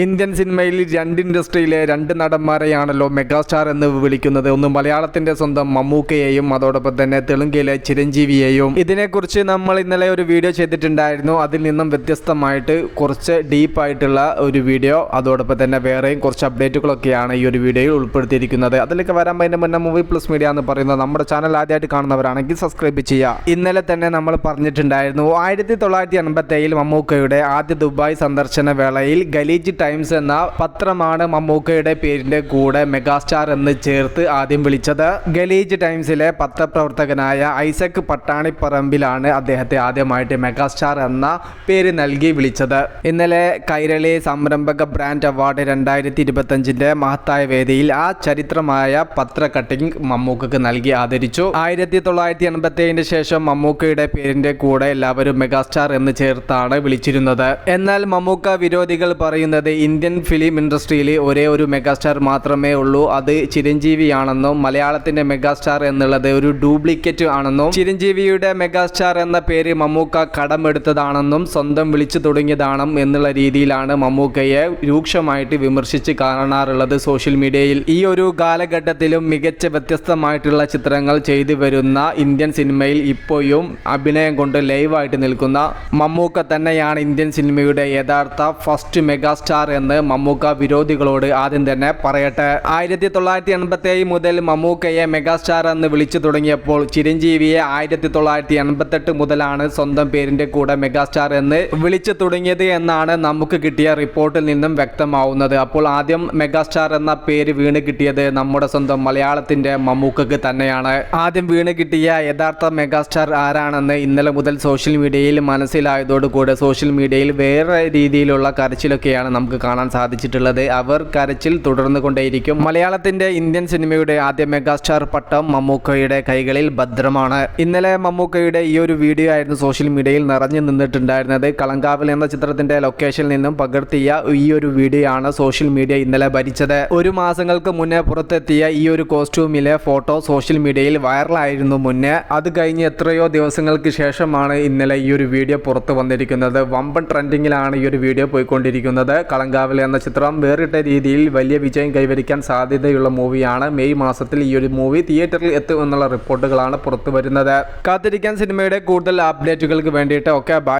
Indian സിനിമയിൽ രണ്ട് ഇൻഡസ്ട്രിയിലെ രണ്ട് നടന്മാരെയാണല്ലോ മെഗാസ്റ്റാർ എന്ന് വിളിക്കുന്നത്. ഒന്ന് മലയാളത്തിന്റെ സ്വന്തം മമ്മൂക്കയെയും അതോടൊപ്പം തന്നെ തെലുങ്കിലെ ചിരഞ്ജീവിയെയും. ഇതിനെക്കുറിച്ച് നമ്മൾ ഇന്നലെ ഒരു വീഡിയോ ചെയ്തിട്ടുണ്ടായിരുന്നു. അതിൽ നിന്നും വ്യത്യസ്തമായിട്ട് കുറച്ച് ഡീപ്പായിട്ടുള്ള ഒരു വീഡിയോ അതോടൊപ്പം തന്നെ വേറെയും കുറച്ച് അപ്ഡേറ്റുകളൊക്കെയാണ് ഈ ഒരു വീഡിയോയിൽ ഉൾപ്പെടുത്തിയിരിക്കുന്നത്. അതിലേക്ക് വരാൻ അതിന്റെ മുന്നേ മൂവി പ്ലസ് മീഡിയ എന്ന് പറയുന്നത് നമ്മുടെ ചാനൽ ആദ്യമായിട്ട് കാണുന്നവരാണെങ്കിൽ സബ്സ്ക്രൈബ് ചെയ്യുക. ഇന്നലെ തന്നെ നമ്മൾ പറഞ്ഞിട്ടുണ്ടായിരുന്നു ആയിരത്തി തൊള്ളായിരത്തി എൺപത്തി ഏഴിൽ മമ്മൂക്കയുടെ ആദ്യ ദുബായ് സന്ദർശന വേളയിൽ ഗലീജ് ടൈംസ് എന്ന പത്രമാണ് മമ്മൂക്കയുടെ പേരിന്റെ കൂടെ മെഗാസ്റ്റാർ എന്ന് ചേർത്ത് ആദ്യം വിളിച്ചത്. ഗലീജ് ടൈംസിലെ പത്രപ്രവർത്തകനായ ഐസക് പട്ടാണിപ്പറമ്പിലാണ് അദ്ദേഹത്തെ ആദ്യമായിട്ട് മെഗാസ്റ്റാർ എന്ന പേര് നൽകി വിളിച്ചത്. ഇന്നലെ കൈരളി സംരംഭക ബ്രാൻഡ് അവാർഡ് രണ്ടായിരത്തി ഇരുപത്തഞ്ചിന്റെ മഹത്തായ വേദിയിൽ ആ ചരിത്രമായ പത്ര കട്ടിംഗ് മമ്മൂക്കക്ക് നൽകി ആദരിച്ചു. ആയിരത്തി തൊള്ളായിരത്തി എൺപത്തി ശേഷം മമ്മൂക്കയുടെ പേരിന്റെ കൂടെ എല്ലാവരും മെഗാസ്റ്റാർ എന്ന് ചേർത്താണ് വിളിച്ചിരുന്നത്. എന്നാൽ മമ്മൂക്ക വിരോധികൾ പറയുന്നത് ഇന്ത്യൻ ഫിലിം ഇൻഡസ്ട്രിയിൽ ഒരേ ഒരു മെഗാസ്റ്റാർ മാത്രമേ ഉള്ളൂ. അത് ചിരഞ്ജീവിയാണെന്നും മലയാളത്തിന്റെ മെഗാസ്റ്റാർ എന്നുള്ളത് ഒരു ഡ്യൂപ്ലിക്കേറ്റ് ആണെന്നും ചിരഞ്ജീവിയുടെ മെഗാസ്റ്റാർ എന്ന പേര് മമ്മൂക്ക കടമെടുത്തതാണെന്നും സ്വന്തം വിളിച്ചു തുടങ്ങിയതാണെന്നും എന്നുള്ള രീതിയിലാണ് മമ്മൂക്കയെ രൂക്ഷമായിട്ട് വിമർശിച്ച് കാണാറുള്ളത് സോഷ്യൽ മീഡിയയിൽ. ഈ ഒരു കാലഘട്ടത്തിലും മികച്ച വ്യത്യസ്തമായിട്ടുള്ള ചിത്രങ്ങൾ ചെയ്തു വരുന്ന ഇന്ത്യൻ സിനിമയിൽ ഇപ്പോഴും അഭിനയം കൊണ്ട് ലൈവായിട്ട് നിൽക്കുന്ന മമ്മൂക്ക തന്നെയാണ് ഇന്ത്യൻ സിനിമയുടെ യഥാർത്ഥ ഫസ്റ്റ് മെഗാസ്റ്റാർ എന്ന് മമ്മൂക്ക വിരോധികളോട് ആദ്യം തന്നെ പറയട്ടെ. ആയിരത്തി തൊള്ളായിരത്തി എൺപത്തി ഏഴ് മുതൽ മമ്മൂക്കയെ മെഗാസ്റ്റാർ എന്ന് വിളിച്ചു തുടങ്ങിയപ്പോൾ ചിരഞ്ജീവിയെ ആയിരത്തി തൊള്ളായിരത്തി എൺപത്തെട്ട് മുതലാണ് സ്വന്തം പേരിന്റെ കൂടെ മെഗാസ്റ്റാർ എന്ന് വിളിച്ചു തുടങ്ങിയത് എന്നാണ് നമുക്ക് കിട്ടിയ റിപ്പോർട്ടിൽ നിന്നും വ്യക്തമാവുന്നത്. അപ്പോൾ ആദ്യം മെഗാസ്റ്റാർ എന്ന പേര് വീണ് കിട്ടിയത് നമ്മുടെ സ്വന്തം മലയാളത്തിന്റെ മമ്മൂക്കക്ക് തന്നെയാണ്. ആദ്യം വീണ് കിട്ടിയ യഥാർത്ഥ മെഗാസ്റ്റാർ ആരാണെന്ന് ഇന്നലെ മുതൽ സോഷ്യൽ മീഡിയയിൽ മനസ്സിലായതോടുകൂടെ സോഷ്യൽ മീഡിയയിൽ വേറെ രീതിയിലുള്ള കരച്ചിലൊക്കെയാണ് നമുക്ക് കാണാൻ സാധിച്ചിട്ടുള്ളത്. അവർ കരച്ചിൽ തുടർന്നു കൊണ്ടേയിരിക്കും. മലയാളത്തിന്റെ ഇന്ത്യൻ സിനിമയുടെ ആദ്യ മെഗാസ്റ്റാർ പട്ടം മമ്മൂക്കയുടെ കൈകളിൽ ഭദ്രമാണ്. ഇന്നലെ മമ്മൂക്കയുടെ ഈ ഒരു വീഡിയോ ആയിരുന്നു സോഷ്യൽ മീഡിയയിൽ നിറഞ്ഞു നിന്നിട്ടുണ്ടായിരുന്നത്. കളങ്കാവിൽ എന്ന ചിത്രത്തിന്റെ ലൊക്കേഷനിൽ നിന്നും പകർത്തിയ ഈ ഒരു വീഡിയോ ആണ് സോഷ്യൽ മീഡിയ ഇന്നലെ ഭരിച്ചത്. ഒരു മാസങ്ങൾക്ക് മുന്നേ പുറത്തെത്തിയ ഈ ഒരു കോസ്റ്റ്യൂമിലെ ഫോട്ടോ സോഷ്യൽ മീഡിയയിൽ വൈറലായിരുന്നു മുന്നേ. അത് കഴിഞ്ഞ് എത്രയോ ദിവസങ്ങൾക്ക് ശേഷമാണ് ഇന്നലെ ഈ ഒരു വീഡിയോ പുറത്തു വന്നിരിക്കുന്നത്. വമ്പൻ ട്രെൻഡിങ്ങിലാണ് ഈ ഒരു വീഡിയോ പോയിക്കൊണ്ടിരിക്കുന്നത്. കളങ്കാവിൽ എന്ന ചിത്രം വേറിട്ട രീതിയിൽ വലിയ വിജയം കൈവരിക്കാൻ സാധ്യതയുള്ള മൂവിയാണ്. മെയ് മാസത്തിൽ ഈ ഒരു മൂവി തിയേറ്ററിൽ എത്തും എന്നുള്ള റിപ്പോർട്ടുകളാണ് പുറത്തു വരുന്നത് കാത്തിരിക്കാൻ സിനിമയുടെ കൂടുതൽ അപ്ഡേറ്റുകൾക്ക് വേണ്ടിയിട്ട്. ഒക്കെ ബൈ.